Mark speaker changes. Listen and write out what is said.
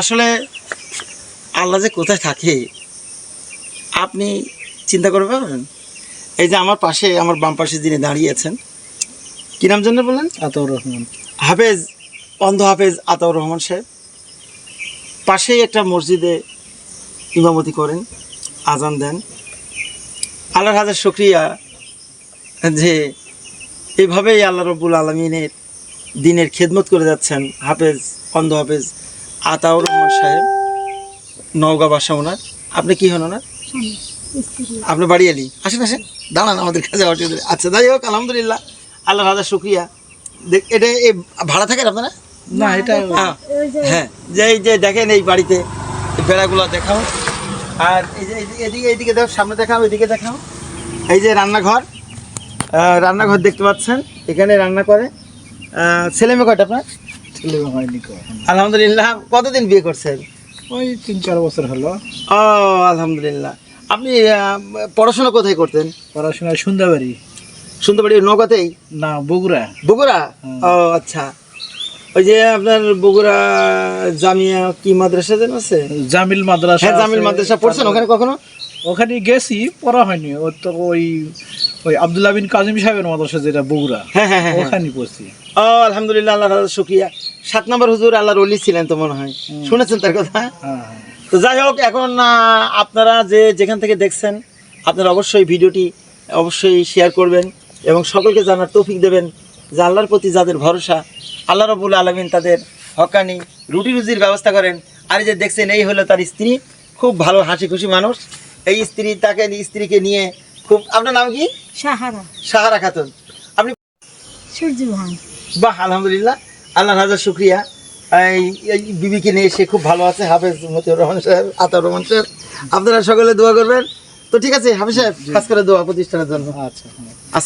Speaker 1: আসলে আল্লাহ যে কোথায় থাকে আপনি চিন্তা করে পাবেন এই যে আমার পাশে আমার বাম পাশে যিনি দাঁড়িয়ে আছেন কী নাম জন্য বললেন
Speaker 2: আতাউর রহমান।
Speaker 1: হাফেজ অন্ধ হাফেজ আতাউর রহমান সাহেব। পাশেই একটা মসজিদে ইমামতি করেন আজান দেন। আল্লাহর হাজার শুক্রিয়া যে এইভাবেই আল্লাহ রব্বুল আলমিনের দিনের খেদমত করে যাচ্ছেন হাফেজ অন্ধ হাফেজ আতাউর রহমান সাহেব নওগাঁ বাসা ওনার। আপনি কি হন ওনার? আপনি বাড়ি এলি আসেন আসেন। দাঁড়ান আমাদের কাছে অসুবিধা। আচ্ছা যাই হোক আলহামদুলিল্লাহ। আল্লাহ হাজার শুক্রিয়া। দেখ এটা এ ভাড়া থাকেন আপনারা?
Speaker 2: না এটা
Speaker 1: হ্যাঁ হ্যাঁ। যে এই যে দেখেন এই বাড়িতে এই বেড়াগুলো দেখাও। আর এই যে এই- এদিকে এইদিকে দেখো সামনে দেখাও এদিকে দেখাও। এই যে রান্নাঘর রান্নাঘর দেখতে পাচ্ছেন। এখানে রান্না করে। আহ, ছেলে মেয়ে কয়টা আপনার?
Speaker 2: ছেলে হয়নি
Speaker 1: আলহামদুলিল্লাহ। কতদিন বিয়ে করছেন?
Speaker 2: ওই তিন চার বছর হলো।
Speaker 1: ও আলহামদুলিল্লাহ। আপনি পড়াশোনা কোথায় করতেন?
Speaker 2: পড়াশোনা
Speaker 1: শুনতে পারি নৌকাতেই
Speaker 2: না বগুড়া।
Speaker 1: বগুড়া? ও আচ্ছা। ওই যে আপনার বগুড়া জামিয়া কি মাদ্রাসা যেন আছে?
Speaker 2: জামিল মাদ্রাসা
Speaker 1: হ্যাঁ জামিল মাদ্রাসা পড়ছেন ওখানে কখনো?
Speaker 2: ওখানে গেছি পড়া হয়নি। ও তো ওই ওই আব্দুল্লাহ বিন কাজিম সাহেবের মাদ্রাসা যেটা বগুড়া।
Speaker 1: হ্যাঁ হ্যাঁ হ্যাঁ হ্যাঁ।
Speaker 2: ওখানে পড়ছি।
Speaker 1: ও আলহামদুলিল্লাহ আল্লাহ শুকরিয়া। সাত নম্বর হুজুর আল্লাহর অলি ছিলেন তো মনে হয়। শুনেছেন তার কথা?
Speaker 2: হ্যাঁ হ্যাঁ।
Speaker 1: তো যাই হোক এখন আপনারা যে যেখান থেকে দেখছেন আপনারা অবশ্যই ভিডিওটি অবশ্যই শেয়ার করবেন এবং সকলকে জানার তৌফিক দেবেন যে আল্লাহর প্রতি যাদের ভরসা আল্লাহ রবুল আলমিন তাদের হকানি রুটি রুজির ব্যবস্থা করেন। আর এই যে দেখছেন এই হলো তার স্ত্রী। খুব ভালো হাসি খুশি মানুষ। এই স্ত্রী তাকে স্ত্রীকে নিয়ে খুব আপনার নাম কি?
Speaker 3: সাহারা।
Speaker 1: সাহারা খাতুন। আপনি
Speaker 3: সূর্যভান
Speaker 1: বাহ আলহামদুলিল্লাহ। আল্লাহ হাজার শুক্রিয়া। এই বিবিকে নিয়ে সে খুব ভালো আছে হাফেজ মতিউর রহমান সাহেব আতাউর রহমান সাহেব। আপনারা সকলে দোয়া করবেন। তো ঠিক আছে হাফিজ সাহেব খাস করে দোয়া প্রতিষ্ঠানের জন্য।
Speaker 2: আচ্ছা
Speaker 1: আচ্ছা